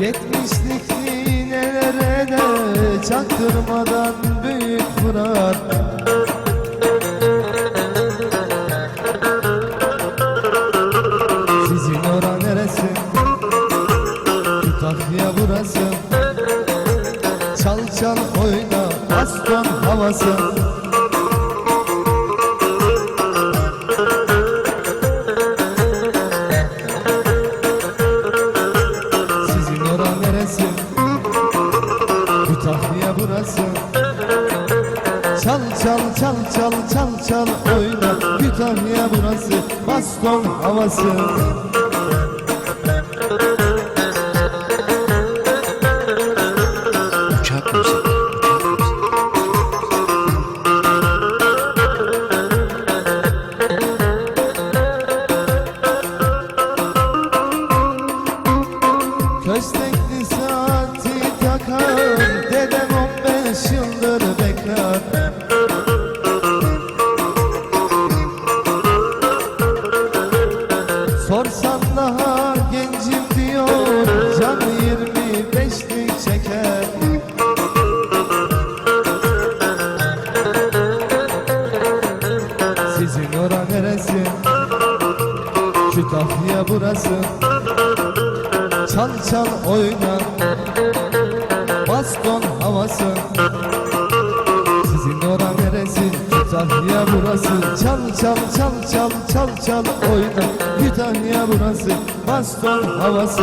Yetmişlikti nelere de çaktırmadan büyük fırat. Sizin ora neresi? Kütahya burası? Çal çal oyna aslan havası. Çal çal çal çal çal çal oyna Kütahya burası Baston havası Uçak. Uçak Sorsan daha gencim diyor Canı 25'lik çeker Sizin ora neresi? Kütahya burası Çal çal oyna Baston havası Sizin ora neresi? Kütahya burası. Çal çal çal çal çal çal oyna. Kütahya burası. Baston havası